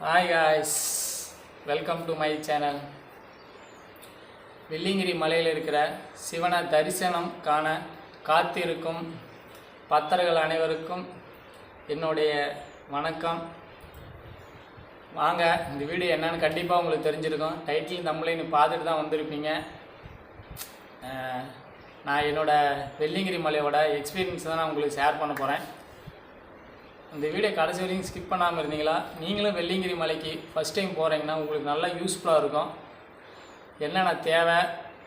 Hi guys welcome to my channel Velliangiri மலையில் இருக்கிற சிவனை தரிசனம் காண காத்திருக்கும் பக்தர்கள் அனைவருக்கும் என்னுடைய வணக்கம். வாங்க இந்த வீடியோ என்னன்னு கண்டிப்பாக உங்களுக்கு தெரிஞ்சிருக்கும். டைட்டில் நம்மளே நீ பார்த்துட்டு தான் வந்திருப்பீங்க. நான் என்னோடய வெள்ளிங்கிரி மலையோட எக்ஸ்பீரியன்ஸ் தான் நான் உங்களுக்கு ஷேர் பண்ண போகிறேன் இந்த வீடியோ கடைசி வரைக்கும் ஸ்கிப் பண்ணாமல் இருந்தீங்களா? நீங்களும் வெள்ளிங்கிரி மலைக்கு ஃபஸ்ட் டைம் போகிறீங்கன்னா உங்களுக்கு நல்லா யூஸ்ஃபுல்லாக இருக்கும். என்னென்ன தேவை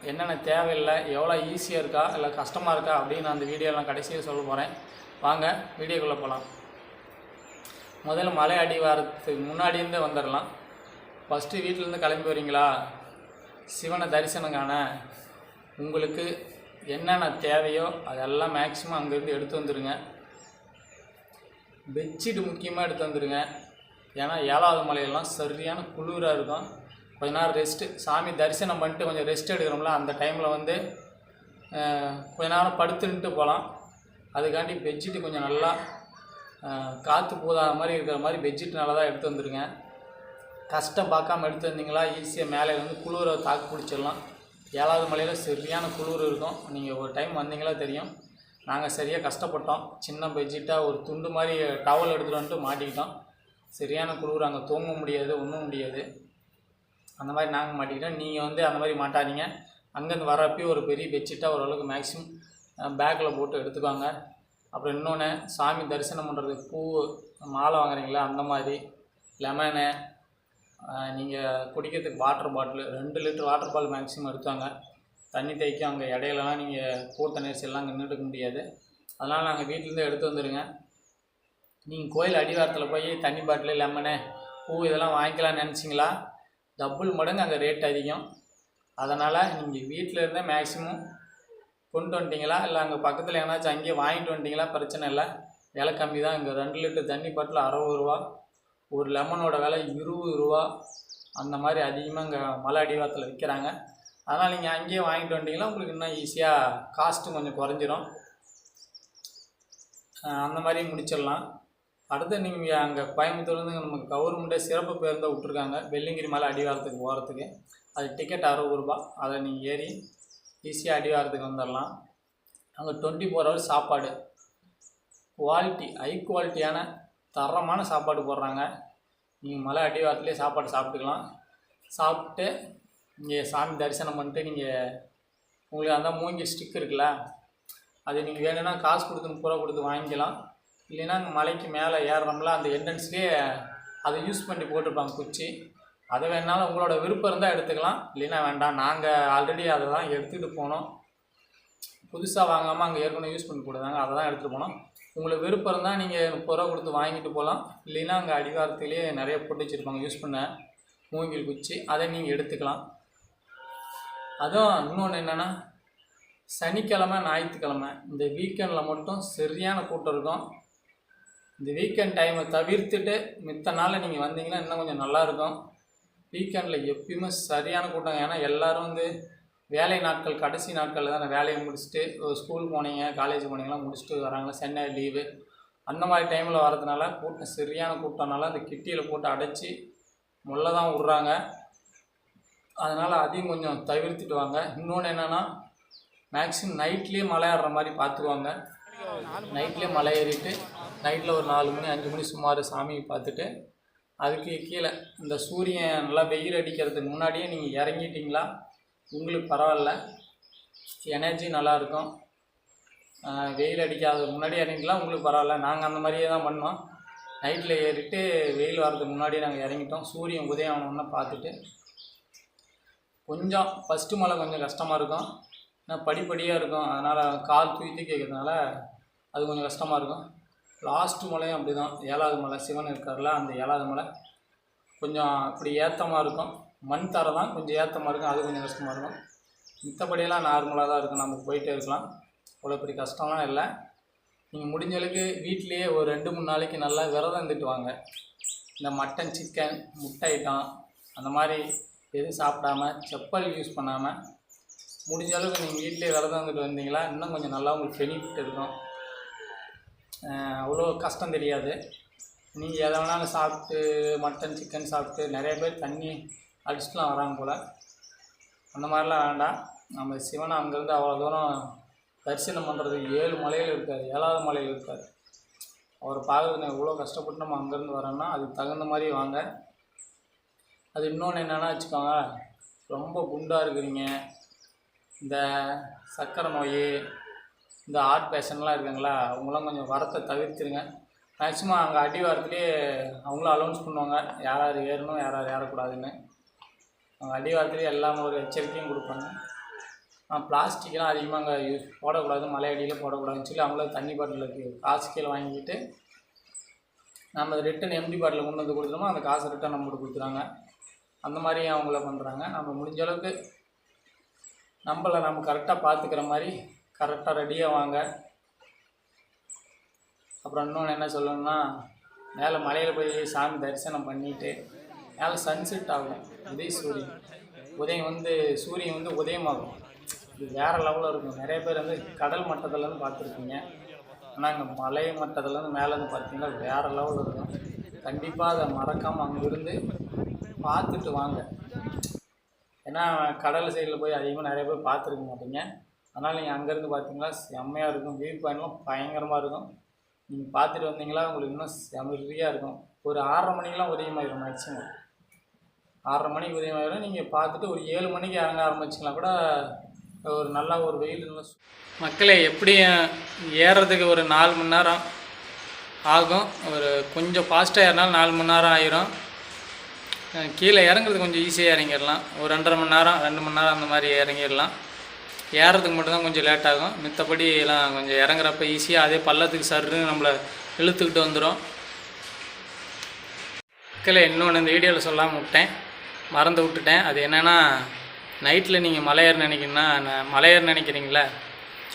என்னென்ன தேவையில்லை எவ்வளோ ஈஸியாக இருக்கா இல்லை கஷ்டமாக இருக்கா அப்படின்னு நான் அந்த வீடியோலாம் கடைசியாக சொல்ல போகிறேன் வாங்க வீடியோக்குள்ளே போகலாம் முதல்ல மலை அடி வாரத்துக்கு முன்னாடியிருந்தே வந்துடலாம் ஃபஸ்ட்டு வீட்டிலேருந்து கிளம்பி வரீங்களா? சிவனை தரிசனம் காண. உங்களுக்கு என்னென்ன தேவையோ அதெல்லாம் மேக்ஸிமம் அங்கேருந்து எடுத்து வந்துடுங்க பெட்ஷீட் முக்கியமாக எடுத்து வந்துடுங்க ஏன்னா ஏழாவது மலையெல்லாம் சரியான குளிராக இருக்கும். கொஞ்ச நேரம் ரெஸ்ட்டு சாமி தரிசனம் பண்ணிட்டு கொஞ்சம் ரெஸ்ட் எடுக்கிறோம்ல அந்த டைமில் வந்து கொஞ்ச நேரம் படுத்துன்ட்டு போகலாம். அதுக்காண்டி பெட்ஷீட்டு கொஞ்சம் நல்லா காற்று போதாத மாதிரி இருக்கிற மாதிரி பெட்ஷீட் நல்லா தான் எடுத்து வந்துடுங்க கஷ்டம் பார்க்காம எடுத்து வந்தீங்களா ஈஸியாக மேலே வந்து குளிரை தாக்கு பிடிச்சிடலாம். ஏழாவது மலையில் சரியான குளிர் இருக்கும். நீங்கள் ஒரு டைம் வந்தீங்களா தெரியும். நாங்கள் சரியாக கஷ்டப்பட்டோம். சின்ன பெட்ஷீட்டாக ஒரு துண்டு மாதிரி டவல் எடுத்துகிட்டு வந்துட்டு மாட்டிக்கிட்டோம். சரியான குளிர் அங்கே தூங்க முடியாது ஒன்றும் முடியாது. அந்த மாதிரி நாங்கள் மாட்டிக்கிட்டோம். நீங்கள் வந்து அந்த மாதிரி மாட்டாதீங்க. அங்கேருந்து வரப்பயே ஒரு பெரிய பெட்ஷீட்டாக ஓரளவுக்கு மேக்ஸிமம் பேக்கில் போட்டு எடுத்துக்கோங்க. அப்புறம் இன்னொன்று சாமி தரிசனம் பண்ணுறதுக்கு பூ மாலை வாங்குறீங்களா அந்த மாதிரி. லெமனு நீங்கள் குடிக்கிறதுக்கு வாட்டர் பாட்டில் ரெண்டு லிட்டர் வாட்டர் பால் மேக்ஸிமம் எடுத்தாங்க தண்ணி தேய்க்கும் அங்கே இடையிலலாம் நீங்கள் கூட்ட நெரிசல்லாம் அங்கே நின்றுக்க முடியாது. அதனால் நாங்கள் வீட்டிலேருந்து எடுத்து வந்துடுங்க நீங்கள் கோயில் அடிவாரத்தில் போய் தண்ணி பாட்டில் லெமனு பூ இதெல்லாம் வாங்கிக்கலாம்னு நினச்சிங்களா? டபுள் மடங்கு அங்கே ரேட் அதிகம். அதனால் நீங்கள் வீட்டில் இருந்தே மேக்ஸிமம் கொண்டு வந்துட்டீங்களா? இல்லை அங்கே பக்கத்தில் எங்கேனாச்சும் அங்கேயே வாங்கிட்டு வந்துட்டீங்களா? பிரச்சனை இல்லை. விலை கம்மி தான். இங்கே ரெண்டு லிட்டர் தண்ணி பாட்டில் அறுபது ரூபா. ஒரு லெமனோட விலை இருபது ரூபா. அந்த மாதிரி அதிகமாக இங்கே மலை அடிவாரத்தில் விற்கிறாங்க அதனால் நீங்கள் அங்கேயே வாங்கிட்டு வந்தீங்கன்னா உங்களுக்கு இன்னும் ஈஸியாக காஸ்ட்டு கொஞ்சம் குறைஞ்சிரும். அந்த மாதிரி முடிச்சிடலாம். அடுத்து நீங்கள் அங்கே கோயம்புத்தூர்லேருந்து நமக்கு கவர்மெண்ட்டே சிறப்பு பேருந்தை விட்ருக்காங்க வெள்ளிங்கிரி மலை அடிவாரத்துக்கு போகிறதுக்கு அது டிக்கெட் அறுபது ரூபா. அதை நீங்கள் ஏறி ஈஸியாக அடிவாரத்துக்கு வந்துடலாம். அங்கே டுவெண்ட்டி ஃபோர் ஹவர்ஸ் சாப்பாடு குவாலிட்டி ஹை குவாலிட்டியான தரமான சாப்பாடு போடுறாங்க. நீங்கள் மலை அடிவாரத்துலேயே சாப்பாடு சாப்பிட்டுக்கலாம். சாப்பிட்டு இங்கே சாமி தரிசனம் பண்ணிட்டு நீங்கள் உங்களுக்கு அந்த மூங்கி ஸ்டிக் இருக்குல்ல அது நீங்கள் வேணும்னா காசு கொடுத்து முப்பது ரூபா கொடுத்து வாங்கிக்கலாம். இல்லைன்னா அங்கே மலைக்கு மேலே ஏறுறோம்ல அந்த என்ட்ரன்ஸ்லேயே அதை யூஸ் பண்ணி போட்டிருப்பாங்க குச்சி. அதை வேணாலும் உங்களோட விருப்பம் இருந்தால் எடுத்துக்கலாம் இல்லைன்னா வேண்டாம். நாங்கள் ஆல்ரெடி அதை தான் எடுத்துகிட்டு போனோம். புதுசாக வாங்காமல் அங்கே ஏற்கனவே யூஸ் பண்ணி கொடுத்தாங்க அதை தான் எடுத்துகிட்டு போனோம். உங்களுக்கு விருப்பம் இருந்தால் நீங்கள் முப்பது ரூபா கொடுத்து வாங்கிட்டு போகலாம் இல்லைன்னா அங்கே அடிவாரத்துலேயே நிறைய போட்டு வச்சுருப்பாங்க யூஸ் பண்ண மூங்கில் குச்சி. அதை நீங்கள் எடுத்துக்கலாம். அதுவும் இன்னொன்று என்னென்னா சனிக்கிழமை ஞாயிற்றுக்கிழமை இந்த வீக்கெண்டில் மட்டும் சரியான கூட்டம் இருக்கும். இந்த வீக்கெண்ட் டைமை தவிர்த்துட்டு மித்த நாளில் நீங்கள் வந்தீங்கன்னா இன்னும் கொஞ்சம் நல்லாயிருக்கும் வீக்கெண்டில் எப்பயுமே சரியான கூட்டம். ஏன்னா எல்லோரும் வந்து வேலை நாட்கள் கடைசி நாட்களில் தான் வேலையை முடிச்சுட்டு ஒரு ஸ்கூல் போனீங்க காலேஜ் போனீங்களாம் முடிச்சுட்டு வராங்களா சென்னை லீவு அந்த மாதிரி டைமில் வரதுனால கூட்டம் சரியான கூட்டம்னால அந்த கிட்டியில் போட்டு அடைச்சி முல்லை தான் விட்றாங்க. அதனால் அதையும் கொஞ்சம் தவிர்த்துட்டு வாங்க இன்னொன்று என்னென்னா மேக்ஸிமம் நைட்லேயே மலை ஏறுற மாதிரி பார்த்துக்குவாங்க நைட்லேயே மலை ஏறிட்டு நைட்டில் ஒரு நாலு மணி அஞ்சு மணி சுமார் சாமியை பார்த்துட்டு அதுக்கு கீழே இந்த சூரியன் நல்லா வெயில் அடிக்கிறதுக்கு முன்னாடியே நீங்கள் இறங்கிட்டிங்களா? உங்களுக்கு பரவாயில்ல. எனர்ஜி நல்லாயிருக்கும். வெயில் அடிக்காத முன்னாடி இறங்கிக்கலாம் உங்களுக்கு பரவாயில்ல. நாங்கள் அந்த மாதிரியே தான் பண்ணோம். நைட்டில் ஏறிட்டு வெயில் வர்றதுக்கு முன்னாடியே நாங்கள் இறங்கிட்டோம். சூரியன் உதயம் ஆனோன்னு பார்த்துட்டு கொஞ்சம் ஃபஸ்ட்டு மலை கொஞ்சம் கஷ்டமாக இருக்கும். ஏன்னா படிப்படியாக இருக்கும். அதனால் கால் தூக்கி கேட்கறதுனால அது கொஞ்சம் கஷ்டமாக இருக்கும். லாஸ்ட்டு மலையும் அப்படி தான் ஏழாவது மலை சிவன் இருக்கார்ல அந்த ஏழாவது மலை கொஞ்சம் அப்படி ஏற்றமாக இருக்கும். மண் தர தான் கொஞ்சம் ஏற்றமாக இருக்கும். அது கொஞ்சம் கஷ்டமாக இருக்கும். மித்தபடியெல்லாம் நார்மலாக தான் இருக்கும். நம்ம போயிட்டே இருக்கலாம். அவ்வளோ பெரிய கஷ்டம்லாம் இல்லை. நீங்கள் முடிஞ்ச அளவுக்கு வீட்டிலேயே ஒரு ரெண்டு மூணு நாளைக்கு நல்லா விரதம் இருந்துட்டு வாங்க. இந்த மட்டன் சிக்கன் முட்டை ஐட்டம் அந்த மாதிரி எதுவும் சாப்பிடாம செப்பல் யூஸ் பண்ணாமல் முடிஞ்ச அளவுக்கு நீங்கள் வீட்டிலே விரதம் வந்துட்டு வந்தீங்களா இன்னும் கொஞ்சம் நல்லா உங்களுக்கு பெனிஃபிட் இருக்கும். அவ்வளோ கஷ்டம் தெரியாது. நீங்கள் எதை வேணாலும் சாப்பிட்டு மட்டன் சிக்கன் சாப்பிட்டு நிறைய பேர் தண்ணி அடிச்சுட்டுலாம் வராங்க போல். அந்த மாதிரிலாம் வேண்டாம். நம்ம சிவனை அங்கேருந்து அவ்வளோ தூரம் தரிசனம் பண்ணுறதுக்கு ஏழு மலையில் இருக்கார் ஏழாவது மலையில் இருக்கார் அவரை பார்க்கறதுக்கு நான் எவ்வளோ கஷ்டப்பட்டு நம்ம அங்கேருந்து வரோம்னா அதுக்கு தகுந்த மாதிரி வாங்க. அது இன்னொன்று என்னென்னா வச்சுக்கோங்க ரொம்ப குண்டாக இருக்கிறீங்க. இந்த சர்க்கரை நோய் இந்த ஹார்ட் பேஷண்ட்லாம் இருக்குங்களா அவங்களாம் கொஞ்சம் வரத்தை தவிர்த்துருங்க. மேக்ஸிமம் அங்கே அடிவாரத்துலேயே அவங்களும் அலௌன்ஸ் பண்ணுவாங்க யார் யார் ஏறணும் யார் யார் ஏறக்கூடாதுன்னு. அவங்க அடிவாரத்துலேயே எல்லாம் ஒரு எச்சரிக்கையும் கொடுப்பாங்க. பிளாஸ்டிக்லாம் அதிகமாக அங்கே யூஸ் போடக்கூடாது மலை அடியில் போடக்கூடாதுன்னு சொல்லி அவங்களே தண்ணி பாட்டிலுக்கு காசு கீழே வாங்கிட்டு நம்ம ரிட்டன் எம்டி பாட்டில் கொண்டு வந்து கொடுத்துருமோ அந்த காசை ரிட்டன் நம்மளுக்கு கொடுத்துறாங்க அந்த மாதிரி அவங்கள பண்ணுறாங்க நம்ம முடிஞ்ச அளவுக்கு நம்மளை நம்ம கரெக்டாக பார்த்துக்கிற மாதிரி கரெக்டாக ரெடியாக வாங்க. அப்புறம் இன்னொன்று என்ன சொல்லணும்னா மேலே மலையில் போய் சாமி தரிசனம் பண்ணிவிட்டு மேலே சன்செட் ஆகும். உதய சூரியன். உதயம் வந்து சூரியன் வந்து உதயமாகும். இது வேறு லெவலில் இருக்கும். நிறைய பேர் வந்து கடல் மட்டத்துலேருந்து பார்த்துருக்கீங்க ஆனால் இங்கே மலை மட்டத்துலேருந்து மேலேருந்து பார்த்தீங்கன்னா வேறு லெவலில் இருக்கும். கண்டிப்பாக அதை மறக்காமல் அங்கேருந்து பார்த்துட்டு வாங்க. ஏன்னா கடல் சைடில் போய் அதிகமாக நிறைய பேர் பார்த்துருக்க மாட்டீங்க. அதனால் நீங்கள் அங்கேருந்து பார்த்தீங்கன்னா செம்மையாக இருக்கும். வியூ பாயிண்ட்லாம் பயங்கரமாக இருக்கும். நீங்கள் பார்த்துட்டு வந்தீங்களா உங்களுக்கு இன்னும் செமரியாக இருக்கும். ஒரு ஆறரை மணிக்கெலாம் உதயமாயிடும் மேக்ஸிமம் ஆறரை மணிக்கு உதயமாயிடும் நீங்கள் பார்த்துட்டு ஒரு ஏழு மணிக்கு இறங்க ஆரம்பிச்சிங்கன்னா கூட ஒரு நல்ல ஒரு வெயில் நல்லா மக்களே எப்படியும் ஏறுறதுக்கு ஒரு நாலு மணி நேரம் ஆகும்? ஒரு கொஞ்சம் ஃபாஸ்ட்டாக ஏறினாலும் நாலு மணி நேரம் ஆயிரும். கீழே இறங்குறது கொஞ்சம் ஈஸியாக இறங்கிடலாம். ஒரு ரெண்டரை மணி நேரம் ரெண்டு மணி நேரம் அந்த மாதிரி இறங்கிடலாம். ஏறுறதுக்கு மட்டும்தான் கொஞ்சம் லேட் ஆகும். மித்தபடி எல்லாம் கொஞ்சம் இறங்குறப்ப ஈஸியாக அதே பள்ளத்துக்கு சருன்னு நம்மளை இழுத்துக்கிட்டு வந்துடும் மக்களே இன்னொன்று இந்த வீடியோவில் சொல்லாமல் விட்டேன். மறந்து விட்டுட்டேன். அது என்னென்னா நைட்டில் நீங்கள் மலையேற நினைக்கிறீங்கன்னா நான் மலையேற நினைக்கிறீங்களா?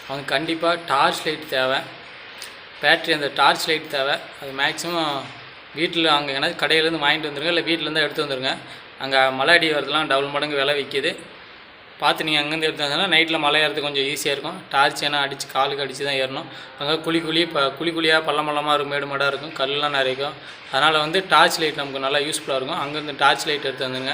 அவங்க கண்டிப்பாக டார்ச் லைட் தேவை. பேட்ரி அந்த டார்ச் லைட் தேவை. அது மேக்ஸிமம் வீட்டில் அங்கே எங்கேனாச்சும் கடையிலேருந்து வாங்கிட்டு வந்துருங்க இல்லை வீட்டிலேருந்து எடுத்து வந்துருங்க. அங்கே மலை அடி வரதுலாம் டபுள் மடங்கு விலை விற்கிது. பார்த்து நீங்கள் அங்கேருந்து எடுத்து வந்தீங்கன்னா நைட்டில் மலை ஏறது கொஞ்சம் ஈஸியாக இருக்கும். டார்ச் ஏன்னா அடித்து காலுக்கு அடித்து தான் ஏறணும். அங்கே குழி குழி இப்போ குழி குழியாக பள்ளம் பள்ளமாக இருக்கும் மேடு மாடாக இருக்கும் கல்லாம் நிறைய இருக்கும் அதனால் வந்து டார்ச் லைட் நமக்கு நல்லா யூஸ்ஃபுல்லாக இருக்கும். அங்கேருந்து டார்ச் லைட் எடுத்து வந்துருங்க.